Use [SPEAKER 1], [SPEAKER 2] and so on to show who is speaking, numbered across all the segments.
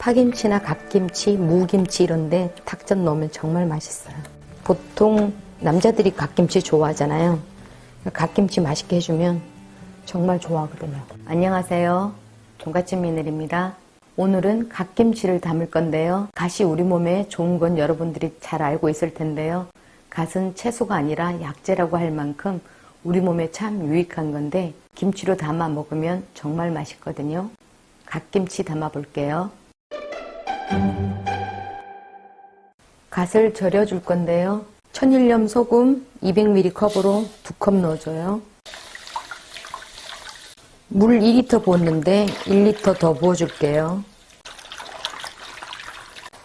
[SPEAKER 1] 파김치나 갓김치, 무김치 이런데 탁젓 넣으면 정말 맛있어요. 보통 남자들이 갓김치 좋아하잖아요. 갓김치 맛있게 해주면 정말 좋아하거든요. 안녕하세요. 종갓집 미늘입니다. 오늘은 갓김치를 담을 건데요. 갓이 우리 몸에 좋은 건 여러분들이 잘 알고 있을 텐데요. 갓은 채소가 아니라 약재라고 할 만큼 우리 몸에 참 유익한 건데 김치로 담아 먹으면 정말 맛있거든요. 갓김치 담아 볼게요. 갓을 절여줄 건데요. 천일염 소금 200ml 컵으로 두 컵 넣어줘요. 물 2리터 부었는데 1리터 더 부어줄게요.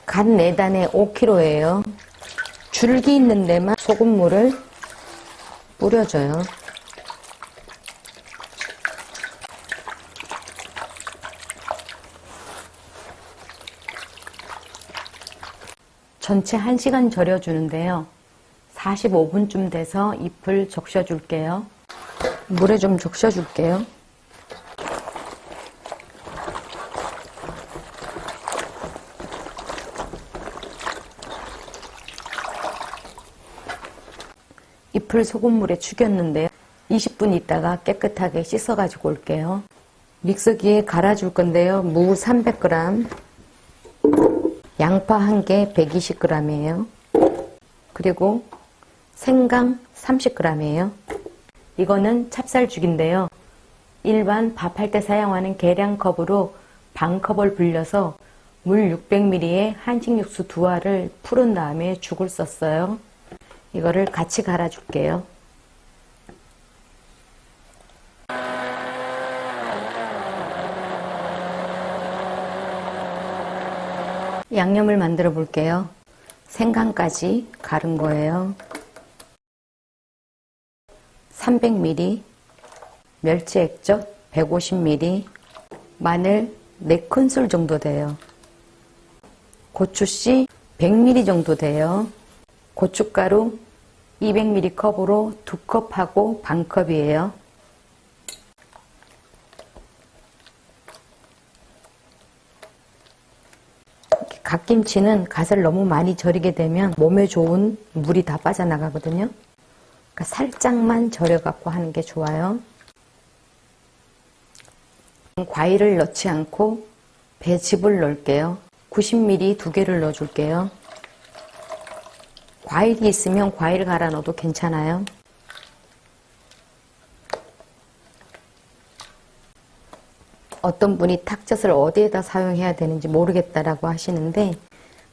[SPEAKER 1] 갓 4단에 5kg예요. 줄기 있는 데만 소금물을 뿌려줘요. 전체 1시간 절여주는데요. 45분쯤 돼서 잎을 적셔줄게요. 물에 좀 적셔줄게요. 잎을 소금물에 죽였는데요. 20분 있다가 깨끗하게 씻어가지고 올게요. 믹서기에 갈아줄 건데요. 무 300g, 양파 1개 120g이에요. 그리고 생강 30g이에요. 이거는 찹쌀죽인데요. 일반 밥할 때 사용하는 계량컵으로 반컵을 불려서 물 600ml에 한식 육수 두 알을 풀은 다음에 죽을 썼어요. 이거를 같이 갈아줄게요. 양념을 만들어 볼게요. 생강까지 갈은 거예요. 300ml, 멸치 액젓 150ml, 마늘 4큰술 정도 돼요. 고추씨 100ml 정도 돼요. 고춧가루 200ml 컵으로 두 컵하고 반 컵이에요. 갓김치는 갓을 너무 많이 절이게 되면 몸에 좋은 물이 다 빠져나가거든요. 그러니까 살짝만 절여갖고 하는 게 좋아요. 과일을 넣지 않고 배즙을 넣을게요. 90ml 두 개를 넣어줄게요. 과일이 있으면 과일 갈아 넣어도 괜찮아요. 어떤 분이 탁젓을 어디에다 사용해야 되는지 모르겠다라고 하시는데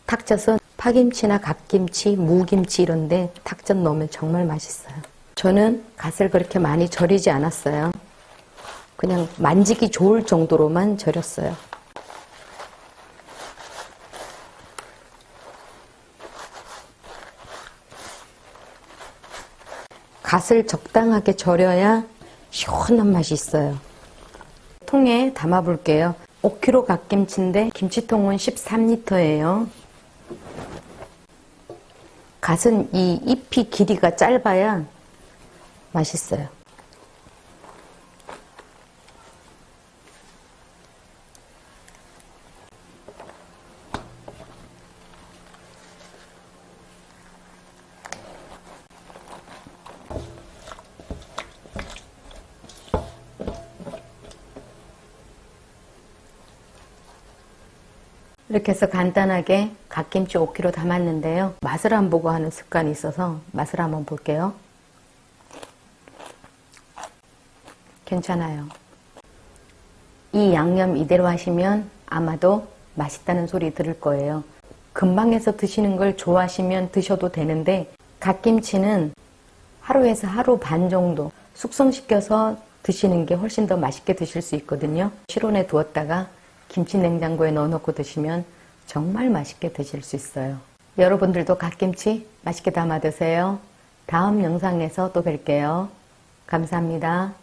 [SPEAKER 1] 탁젓은 파김치나 갓김치, 무김치 이런데 탁젓 넣으면 정말 맛있어요. 저는 갓을 그렇게 많이 절이지 않았어요. 그냥 만지기 좋을 정도로만 절였어요. 갓을 적당하게 절여야 시원한 맛이 있어요. 통에 담아 볼게요. 5kg 갓김치인데 김치통은 13리터예요. 갓은 이 잎이 길이가 짧아야 맛있어요. 이렇게 해서 간단하게 갓김치 5kg 담았는데요. 맛을 안 보고 하는 습관이 있어서 맛을 한번 볼게요. 괜찮아요. 이 양념 이대로 하시면 아마도 맛있다는 소리 들을 거예요. 금방 해서 드시는 걸 좋아하시면 드셔도 되는데 갓김치는 하루에서 하루 반 정도 숙성시켜서 드시는 게 훨씬 더 맛있게 드실 수 있거든요. 실온에 두었다가 김치 냉장고에 넣어놓고 드시면 정말 맛있게 드실 수 있어요. 여러분들도 갓김치 맛있게 담아 드세요. 다음 영상에서 또 뵐게요. 감사합니다.